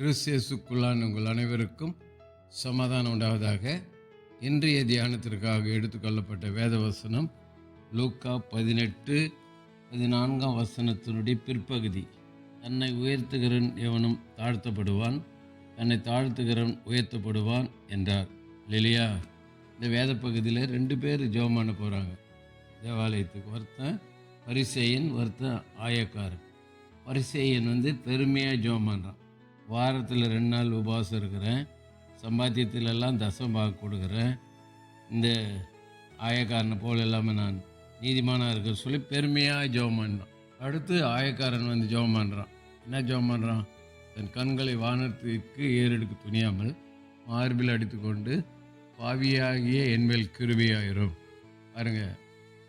கிறிஸ்தியசுக்குள்ளான உங்கள் அனைவருக்கும் சமாதானம் உண்டாவதாக இன்றைய தியானத்திற்காக எடுத்துக்கொள்ளப்பட்ட வேத வசனம் லூக்கா பதினெட்டு பதினான்காம் வசனத்தினுடைய பிற்பகுதி. தன்னை உயர்த்துகிறன் எவனும் தாழ்த்தப்படுவான் தன்னை தாழ்த்துகிறன் உயர்த்தப்படுவான் என்றார். இல்லையா இந்த வேத பகுதியில் ரெண்டு பேர் ஜெபம் பண்ண போகிறாங்க தேவாலயத்துக்கு ஒருத்தன் பரிசெயன் ஒருத்தன் ஆயக்காரன். பரிசெயன் வந்து பெருமையாக ஜெபம் பண்ணுறான் வாரத்தில் ரெண்டு நாள் உபவாசம் இருக்கிறேன். சம்பாத்தியத்திலெல்லாம் தசம் பாக கொடுக்குறேன். இந்த ஆயக்காரனை போல் இல்லாமல் நான் நீதிமானாக இருக்க சொல்லி பெருமையாக ஜெபம் பண்ணுறான் அடுத்து ஆயக்காரன் வந்து ஜெபம் பண்ணுறான் என்ன ஜெபம் பண்ணுறான் தன் கண்களை வானத்திற்கு ஏறெடுக்க துணியாமல் மார்பில் அடித்துக்கொண்டு பாவியாகிய என்மேல் கிருபியாயிரும். பாருங்க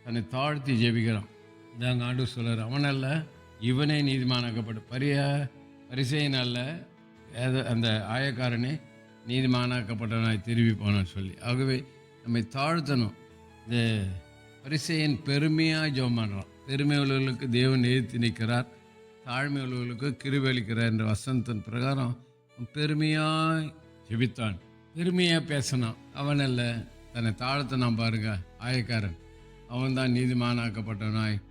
தன்னை தாழ்த்தி ஜெபிக்கிறான். இதாங்க ஆண்டு சொல்கிறார் அவனல்ல இவனே நீதிமானாக்கப்பட்ட பரிய பரிசையின் அல்ல அந்த ஆயக்காரனே நீதிமானாக்கப்பட்டவனாய் திரும்பி போனான்னு சொல்லி. ஆகவே நம்மை தாழ்த்தணும். இந்த பரிசையின் பெருமையாக ஜெபம் பண்ணுறான் பெருமை உள்ளவர்களுக்கு தேவன் எதிர்த்து நிற்கிறார். தாழ்மை உள்ளவர்களுக்கு கிருவளிக்கிறார் என்ற வசனத்தின் பிரகாரம் பெருமையாக பெருமையாய் ஜெபித்தான். பெருமையாக பேசினான். அவன் அல்ல தன்னை தாழ்த்தினான் பாருங்க ஆயக்காரன். அவன்தான் நீதிமானாக்கப்பட்டவனாய்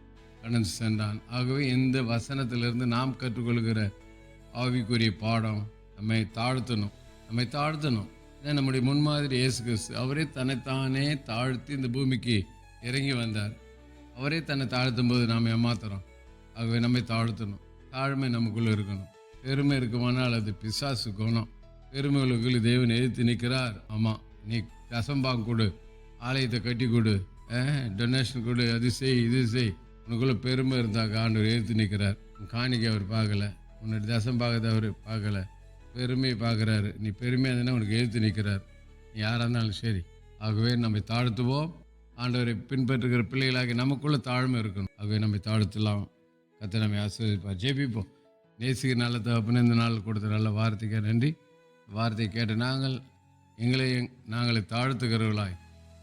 கடந்து சென்றான். ஆகவே இந்த வசனத்திலிருந்து நாம் கற்றுக்கொள்கிற ஆவிக்குரிய பாடம் நம்மை தாழ்த்தணும். நம்மை தாழ்த்தணும். ஏன்னா நம்முடைய முன்மாதிரி இயேசு கிறிஸ்து. அவரே தன்னைத்தானே தாழ்த்தி இந்த பூமிக்கு இறங்கி வந்தார். அவரே தன்னை தாழ்த்தும் போது நாம் ஏமாத்துறோம். ஆகவே நம்மை தாழ்த்தணும். தாழ்மை நமக்குள்ளே இருக்கணும். பெருமை இருக்குமானால் அது பிசாசு குணம். பெருமை தேவன் எதிர்த்து நிற்கிறார். ஆமாம் நீ தசம்பாங்க கொடு. ஆலயத்தை கட்டி கொடு. டொனேஷன் கொடு. அது செய் இது செய். உனக்குள்ளே பெருமை இருந்தாக்க ஆண்டவர் எதிர்த்து நிற்கிறார். உன் காணிக்கை அவர் பார்க்கல. உன்னுடைய தசம் பார்க்கறது அவர் பார்க்கல. பெருமையை பார்க்குறாரு. நீ பெருமையாக இருந்தால் உனக்கு எழுத்து நிற்கிறார். நீ யாராக இருந்தாலும் சரி ஆகவே நம்மை தாழ்த்துவோம். ஆண்டவரை பின்பற்றுகிற பிள்ளைகளாகி நமக்குள்ளே தாழ்மை இருக்கணும். ஆகவே நம்மை தாழ்த்தலாம். கத்தை நம்மை ஆசீர்வதிப்பார். ஜெபிப்போம். நேசிக்கு நல்ல தகப்பன இந்த நாள் கொடுத்த நல்ல வார்த்தைக்கு நன்றி. வார்த்தை கேட்ட நாங்கள் எங்களை நாங்களை தாழ்த்துகிறவர்களாய்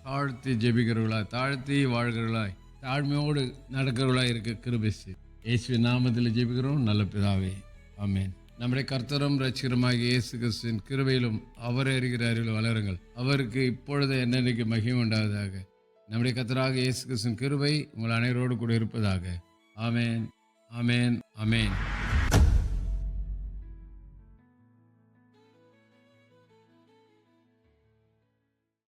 தாழ்த்தி ஜெபிக்கிறவர்களாய் தாழ்த்தி வாழ்கிறவர்களாய் தாழ்மையோடு நடக்கிறவர்களாய் இருக்க கிருபேசி இயேசுவின் நாமத்தில் ஜெபிக்கிறோம். நல்ல பிதாவே அமீன் நம்முடைய கர்த்தரும் ரட்சிகரமாகிய இயேசு கிறிஸ்துவின் கிருவையிலும் அவர் அறிகிற வளருங்கள். அவருக்கு இப்பொழுது என்னென்னைக்கு மகிமை உண்டாவதாக? நம்முடைய கர்த்தராக இயேசு கிறிஸ்துவின் கிருவை உங்கள் அனைவரோடு கூட இருப்பதாக. ஆமென். அமேன் அமேன்